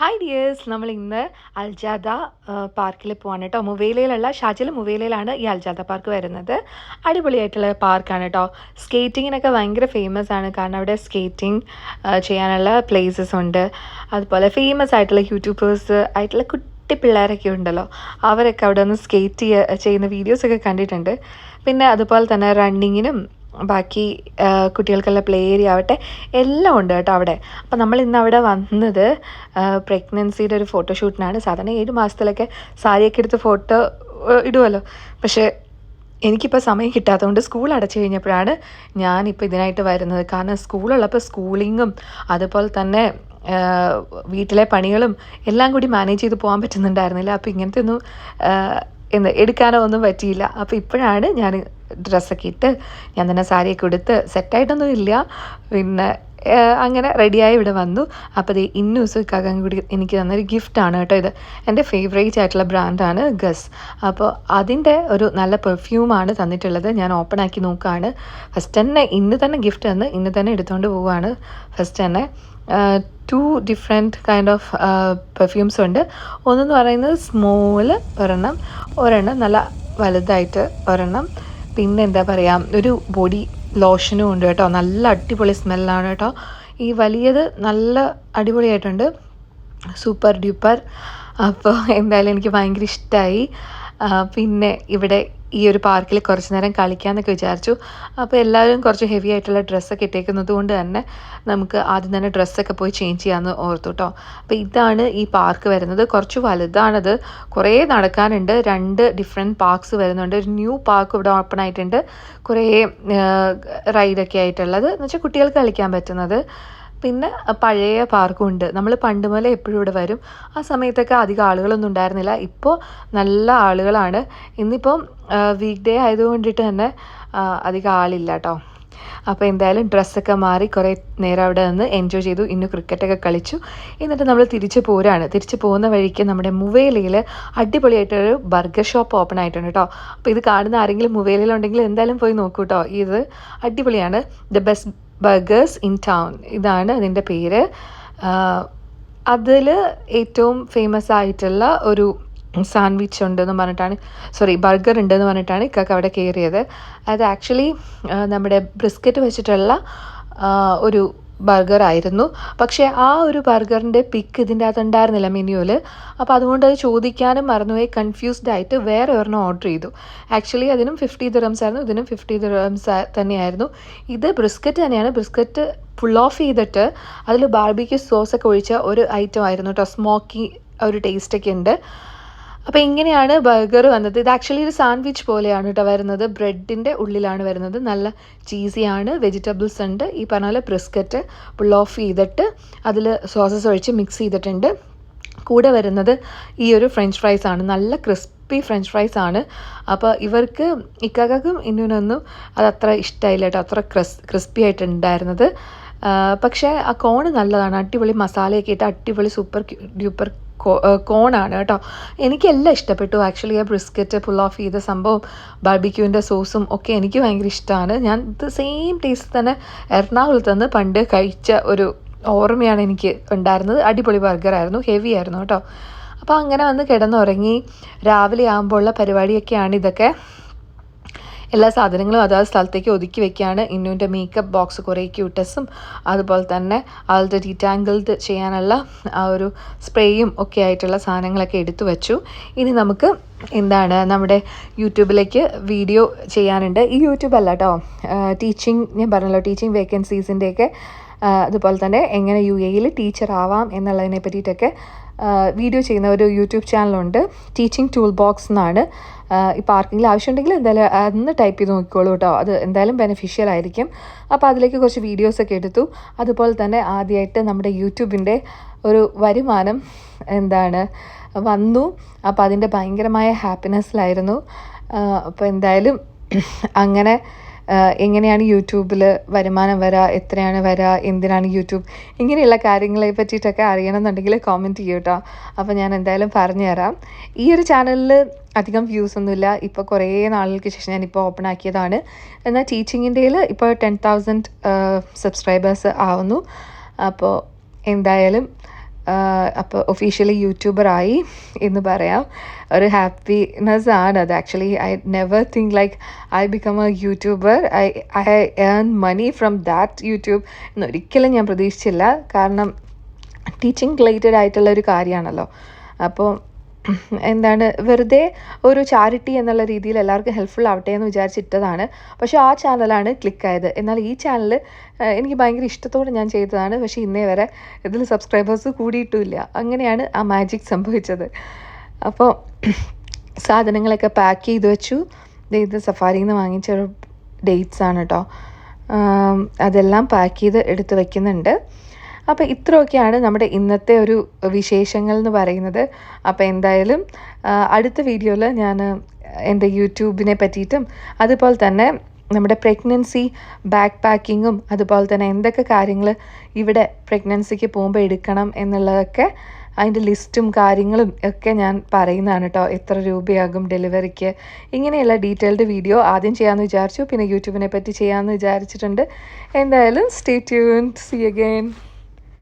Hi dears നമ്മൾ ഇന്ന് അൽജാദ പാർക്കിൽ പോവാണ് കേട്ടോ. മുവേലയിലുള്ള ഷാജിൽ മുവേലയിലാണ് ഈ അൽജാദ പാർക്ക് വരുന്നത്. അടിപൊളിയായിട്ടുള്ള പാർക്കാണ് കേട്ടോ. സ്കേറ്റിങ്ങിനൊക്കെ ഭയങ്കര ഫേമസ് ആണ്. കാരണം അവിടെ സ്കേറ്റിംഗ് ചെയ്യാനുള്ള പ്ലേസസ് ഉണ്ട്. അതുപോലെ ഫേമസ് ആയിട്ടുള്ള യൂട്യൂബേഴ്സ് ആയിട്ടുള്ള കുട്ടി പിള്ളേരൊക്കെ ഉണ്ടല്ലോ. അവരൊക്കെ അവിടെ ഒന്ന് സ്കേറ്റ് ചെയ്യുന്ന വീഡിയോസൊക്കെ കണ്ടിട്ടുണ്ട്. പിന്നെ അതുപോലെ തന്നെ റണ്ണിങ്ങിനും ബാക്കി കുട്ടികൾക്കുള്ള പ്ലേ ഏരിയ ആവട്ടെ എല്ലാം ഉണ്ട് കേട്ടോ അവിടെ. അപ്പം നമ്മൾ ഇന്ന് അവിടെ വന്നത് പ്രഗ്നൻസിയുടെ ഒരു ഫോട്ടോഷൂട്ടിനാണ് സാധാരണ ഏഴ് മാസത്തിലൊക്കെ സാരിയൊക്കെ എടുത്ത് ഫോട്ടോ ഇടുമല്ലോ പക്ഷേ എനിക്കിപ്പോൾ സമയം കിട്ടാത്തതുകൊണ്ട് സ്കൂൾ അടച്ചു കഴിഞ്ഞപ്പോഴാണ് ഞാനിപ്പോൾ ഇതിനായിട്ട് വരുന്നത്. കാരണം സ്കൂളുള്ളപ്പോൾ സ്കൂളിങ്ങും അതുപോലെ തന്നെ വീട്ടിലെ പണികളും എല്ലാം കൂടി മാനേജ് ചെയ്ത് പോകാൻ പറ്റുന്നുണ്ടായിരുന്നില്ല. അപ്പോൾ ഇങ്ങനത്തെ ഒന്നും ആ, എന്ത് എടുക്കാനോ ഒന്നും പറ്റിയില്ല. അപ്പോൾ ഇപ്പോഴാണ് ഞാൻ ഡ്രസ്സൊക്കെ ഇട്ട് ഞാൻ തന്നെ സാരിയൊക്കെ ഉടുത്ത് സെറ്റായിട്ടൊന്നും ഇല്ല. പിന്നെ അങ്ങനെ റെഡിയായി ഇവിടെ വന്നു. അപ്പോൾ ഇത് ഇന്നൂസും ഇക്കാകം കൂടി എനിക്ക് തന്നൊരു ഗിഫ്റ്റാണ് കേട്ടോ ഇത്. എന്റെ ഫേവറേറ്റ് ആയിട്ടുള്ള ബ്രാൻഡാണ് ഗസ്. അപ്പോൾ അതിന്റെ ഒരു നല്ല പെർഫ്യൂമാണ് തന്നിട്ടുള്ളത്. ഞാൻ ഓപ്പൺ ആക്കി നോക്കുകയാണ് ഫസ്റ്റ് തന്നെ ഇന്ന് തന്നെ ഗിഫ്റ്റ് തന്ന് ഇന്ന് തന്നെ എടുത്തുകൊണ്ട് പോവുകയാണ് ഫസ്റ്റ് തന്നെ two different kind of perfumes ഉണ്ട്. ഒന്നെന്ന് പറയുന്നത് സ്മോൾ ഒരെണ്ണം ഒരെണ്ണം നല്ല വലുതായിട്ട് ഒരെണ്ണം. പിന്നെ എന്താ പറയുക ഒരു ബോഡി ലോഷനും ഉണ്ട് കേട്ടോ. നല്ല അടിപൊളി സ്മെല്ലാണ് കേട്ടോ. ഈ വലിയത് നല്ല അടിപൊളിയായിട്ടുണ്ട്. Super duper. അപ്പോൾ എന്തായാലും എനിക്ക് ഭയങ്കര ഇഷ്ടമായി പിന്നെ ഇവിടെ ഈ ഒരു പാർക്കിൽ കുറച്ച് നേരം കളിക്കാമെന്നൊക്കെ വിചാരിച്ചു. അപ്പോൾ എല്ലാവരും കുറച്ച് ഹെവി ആയിട്ടുള്ള ഡ്രസ്സൊക്കെ ഇട്ടേക്കുന്നത് കൊണ്ട് തന്നെ നമുക്ക് ആദ്യം തന്നെ ഡ്രസ്സൊക്കെ പോയി ചേഞ്ച് ചെയ്യാമെന്ന് ഓർത്തു കേട്ടോ അപ്പോൾ ഇതാണ് ഈ പാർക്ക് വരുന്നത്. കുറച്ച് വലുതാണത്. കുറേ നടക്കാനുണ്ട്. രണ്ട് ഡിഫറെന്റ് പാർക്ക്സ് വരുന്നുണ്ട്. ഒരു ന്യൂ പാർക്ക് ഇവിടെ ഓപ്പൺ ആയിട്ടുണ്ട്. കുറേ റൈഡൊക്കെ ആയിട്ടുള്ളത്. എന്ന് വെച്ചാൽ കുട്ടികൾക്ക് കളിക്കാൻ പറ്റുന്നത്. പിന്നെ പഴയ പാർക്കും ഉണ്ട് നമ്മൾ പണ്ട് മുതലേ എപ്പോഴും ഇവിടെ വരും. ആ സമയത്തൊക്കെ അധികം ആളുകളൊന്നും ഉണ്ടായിരുന്നില്ല. ഇപ്പോൾ നല്ല ആളുകളാണ്. ഇന്നിപ്പം വീക്ക് ഡേ ആയതുകൊണ്ടിട്ട് തന്നെ അധികം ആളില്ല കേട്ടോ അപ്പോൾ എന്തായാലും ഡ്രസ്സൊക്കെ മാറി കുറേ നേരം അവിടെ നിന്ന് എൻജോയ് ചെയ്തു. ഇന്ന് ക്രിക്കറ്റൊക്കെ കളിച്ചു. എന്നിട്ട് നമ്മൾ തിരിച്ചു പോരാണ്. തിരിച്ചു പോകുന്ന വഴിക്ക് നമ്മുടെ മുവേലയിൽ അടിപൊളിയായിട്ടൊരു ബർഗർ ഷോപ്പ് ഓപ്പൺ ആയിട്ടുണ്ട് കേട്ടോ അപ്പോൾ ഇത് കാണുന്ന ആരെങ്കിലും മുവേലയിലുണ്ടെങ്കിൽ എന്തായാലും പോയി നോക്കൂ കേട്ടോ ഇത് അടിപൊളിയാണ്. The best burgers in town ഇതാണ് അതിന്റെ പേര്. അതിൽ ഏറ്റവും ഫേമസ് ആയിട്ടുള്ള ഒരു സാൻഡ്വിച്ച് ഉണ്ടെന്ന് പറഞ്ഞിട്ടാണ് സോറി ബർഗർ ഉണ്ടെന്ന് പറഞ്ഞിട്ടാണ് ഇക്കൊക്കെ അവിടെ കയറിയത്. അത് ആക്ച്വലി നമ്മുടെ ബ്രിസ്ക്കറ്റ് വെച്ചിട്ടുള്ള ഒരു ബർഗർ ആയിരുന്നു പക്ഷേ ആ ഒരു ബർഗറിന്റെ പിക്ക് ഇതിന്റെ അകത്ത് ഉണ്ടായിരുന്നില്ല മെനുവിൽ. അപ്പോൾ അതുകൊണ്ട് അത് ചോദിക്കാനും മറന്നുപോയി കൺഫ്യൂസ്ഡ് ആയിട്ട് വേറെ ഒരെണ്ണം ഓർഡർ ചെയ്തു. ആക്ച്വലി അതിനും ഫിഫ്റ്റി ദിറംസ് ആയിരുന്നു ഇതിനും ഫിഫ്റ്റി ദിറംസ് തന്നെയായിരുന്നു. ഇത് ബ്രിസ്ക്കറ്റ് തന്നെയാണ്. ബ്രിസ്ക്കറ്റ് ഫുൾ ഓഫ് ചെയ്തിട്ട് അതിൽ ബാർബിക്യൂ സോസൊക്കെ ഒഴിച്ച ഒരു ഐറ്റം ആയിരുന്നു കേട്ടോ സ്മോക്കി ഒരു ടേസ്റ്റൊക്കെ ഉണ്ട്. അപ്പോൾ ഇങ്ങനെയാണ് ബർഗർ വന്നത്. ഇത് ആക്ച്വലി ഒരു സാൻഡ്വിച്ച് പോലെയാണ് കേട്ടോ വരുന്നത്. ബ്രെഡിന്റെ ഉള്ളിലാണ് വരുന്നത്. നല്ല ചീസിയാണ് വെജിറ്റബിൾസ് ഉണ്ട്. ഈ പറഞ്ഞ പോലെ ബ്രിസ്ക്കറ്റ് പുൾ ഓഫ് ചെയ്തിട്ട് അതിൽ സോസസ് ഒഴിച്ച് മിക്സ് ചെയ്തിട്ടുണ്ട്. കൂടെ വരുന്നത് ഈ ഒരു ഫ്രഞ്ച് ഫ്രൈസ് ആണ്. നല്ല ക്രിസ്പി ഫ്രഞ്ച് ഫ്രൈസ് ആണ്. അപ്പോൾ ഇവർക്ക് ഇക്കകക്കും ഇന്നിനൊന്നും അത് അത്ര ഇഷ്ടമായില്ല കേട്ടോ അത്ര ക്രിസ് ക്രിസ്പി ആയിട്ടുണ്ടായിരുന്നത് പക്ഷേ ആ കോൺ നല്ലതാണ്. അടിപൊളി മസാലയൊക്കെ ഇട്ട് അടിപൊളി സൂപ്പർ ഡ്യൂപ്പർ കോണാണ് കേട്ടോ. എനിക്കെല്ലാം ഇഷ്ടപ്പെട്ടു. ആക്ച്വലി ആ ബ്രിസ്ക്കറ്റ് പുൾ ഓഫ് ചെയ്ത സംഭവം ബാർബിക്യൂവിന്റെ സോസും ഒക്കെ എനിക്ക് ഭയങ്കര ഇഷ്ടമാണ്. ഞാൻ ഇത് സെയിം ടേസ്റ്റ് തന്നെ എറണാകുളത്ത് നിന്ന് പണ്ട് കഴിച്ച ഒരു ഓർമ്മയാണ് എനിക്ക് ഉണ്ടായിരുന്നത്. അടിപൊളി ബർഗറായിരുന്നു ഹെവി ആയിരുന്നു കേട്ടോ. അപ്പോൾ അങ്ങനെ വന്ന് കിടന്നുറങ്ങി രാവിലെ ആകുമ്പോഴുള്ള പരിപാടിയൊക്കെയാണ് ഇതൊക്കെ. എല്ലാ സാധനങ്ങളും അതാത് സ്ഥലത്തേക്ക് ഒതുക്കി വെക്കുകയാണ്. ഇന്നുവിന്റെ മേക്കപ്പ് ബോക്സ് കുറേ ക്യൂട്ടസും അതുപോലെ തന്നെ ആളുടെ ഡീറ്റാങ്കിൾഡ് ചെയ്യാനുള്ള ആ ഒരു സ്പ്രേയും ഒക്കെ ആയിട്ടുള്ള സാധനങ്ങളൊക്കെ എടുത്തു വെച്ചു. ഇനി നമുക്ക് എന്താണ് നമ്മുടെ യൂട്യൂബിലേക്ക് വീഡിയോ ചെയ്യാനുണ്ട്. ഈ യൂട്യൂബ് കേട്ടോ ടീച്ചിങ് ഞാൻ പറഞ്ഞല്ലോ ടീച്ചിങ് വേക്കൻസീസിന്റെയൊക്കെ അതുപോലെ തന്നെ എങ്ങനെ യു എയിൽ ടീച്ചർ ആവാം എന്നുള്ളതിനെ പറ്റിയിട്ടൊക്കെ വീഡിയോ ചെയ്യുന്ന ഒരു യൂട്യൂബ് ചാനലുണ്ട്. ടീച്ചിങ് ടൂൾ ബോക്സ് എന്നാണ് ഇപ്പോൾ ആർക്കെങ്കിലും ആവശ്യമുണ്ടെങ്കിൽ എന്തായാലും അന്ന് ടൈപ്പ് ചെയ്ത് നോക്കിക്കോളൂ കേട്ടോ. അത് എന്തായാലും ബെനിഫിഷ്യൽ ആയിരിക്കും. അപ്പോൾ അതിലേക്ക് കുറച്ച് വീഡിയോസൊക്കെ എടുത്തു. അതുപോലെ തന്നെ ആദ്യമായിട്ട് നമ്മുടെ യൂട്യൂബിന്റെ ഒരു വരുമാനം എന്താണ്? വന്നു. അപ്പോൾ അതിന്റെ ഭയങ്കരമായ ഹാപ്പിനെസ്സിലായിരുന്നു അപ്പോൾ എന്തായാലും അങ്ങനെ എങ്ങനെയാണ് യൂട്യൂബിൽ വരുമാനം വരിക എത്രയാണ് വരിക എന്തിനാണ് യൂട്യൂബ്? ഇങ്ങനെയുള്ള കാര്യങ്ങളെ പറ്റിയിട്ടൊക്കെ അറിയണമെന്നുണ്ടെങ്കിൽ കോമന്റ് ചെയ്യൂ കേട്ടോ അപ്പോൾ ഞാൻ എന്തായാലും പറഞ്ഞു തരാം ഈ ഒരു ചാനലിൽ അധികം വ്യൂസ് ഒന്നുമില്ല. ഇപ്പോൾ കുറേ നാളുകൾക്ക് ശേഷം ഞാനിപ്പോൾ ഓപ്പൺ ആക്കിയതാണ്. എന്നാൽ ടീച്ചിങ്ങിന്റെയിൽ ഇപ്പോൾ ടെൻ തൗസൻഡ് സബ്സ്ക്രൈബേഴ്സ് ആവുന്നു. അപ്പോൾ എന്തായാലും അപ്പോൾ ഒഫീഷ്യലി യൂട്യൂബറായി എന്ന് പറയാം. ഒരു ഹാപ്പിനെസ് ആണ് അത്. Actually I never think like I become a YouTuber I I earn money from that YouTube എന്നൊരിക്കലും ഞാൻ പ്രതീക്ഷിച്ചില്ല. കാരണം ടീച്ചിങ് റിലേറ്റഡ് ആയിട്ടുള്ള ഒരു കാര്യമാണല്ലോ. അപ്പോൾ എന്താണ് വെറുതെ ഒരു ചാരിറ്റി എന്നുള്ള രീതിയിൽ എല്ലാവർക്കും ഹെൽപ്ഫുൾ ആവട്ടെ എന്ന് വിചാരിച്ചിട്ടതാണ്. പക്ഷേ ആ ചാനലാണ് ക്ലിക്കായത് എന്നാൽ ഈ ചാനൽ എനിക്ക് ഭയങ്കര ഇഷ്ടത്തോടെ ഞാൻ ചെയ്തതാണ്. പക്ഷേ ഇന്നേ വരെ ഇതിൽ സബ്സ്ക്രൈബേഴ്സ് കൂടിയിട്ടുമില്ല. അങ്ങനെയാണ് ആ മാജിക് സംഭവിച്ചത്. അപ്പോൾ സാധനങ്ങളൊക്കെ പാക്ക് ചെയ്ത് വെച്ചു. ഇത് സഫാരിയിൽ നിന്ന് വാങ്ങിച്ച ഡേറ്റ്സ് ആണ് കേട്ടോ അതെല്ലാം പാക്ക് ചെയ്ത് എടുത്ത് വെക്കുന്നുണ്ട്. അപ്പോൾ ഇത്രയൊക്കെയാണ് നമ്മുടെ ഇന്നത്തെ ഒരു വിശേഷങ്ങൾ എന്ന് പറയുന്നത്. അപ്പോൾ എന്തായാലും അടുത്ത വീഡിയോയിൽ ഞാൻ എന്റെ യൂട്യൂബിനെ പറ്റിയിട്ടും അതുപോലെ തന്നെ നമ്മുടെ പ്രഗ്നൻസി ബാക്ക് പാക്കിങ്ങും അതുപോലെ തന്നെ എന്തൊക്കെ കാര്യങ്ങൾ ഇവിടെ പ്രഗ്നൻസിക്ക് പോകുമ്പോൾ എടുക്കണം എന്നുള്ളതൊക്കെ അതിന്റെ ലിസ്റ്റും കാര്യങ്ങളും ഒക്കെ ഞാൻ പറയുന്നതാണ് കേട്ടോ. എത്ര രൂപയാകും ഡെലിവറിക്ക്? ഇങ്ങനെയുള്ള ഡീറ്റെയിൽഡ് വീഡിയോ ആദ്യം ചെയ്യാമെന്ന് വിചാരിച്ചു പിന്നെ യൂട്യൂബിനെ പറ്റി ചെയ്യാമെന്ന് വിചാരിച്ചിട്ടുണ്ട്. എന്തായാലും സ്റ്റേ ട്യൂൺ സി അഗെയിൻ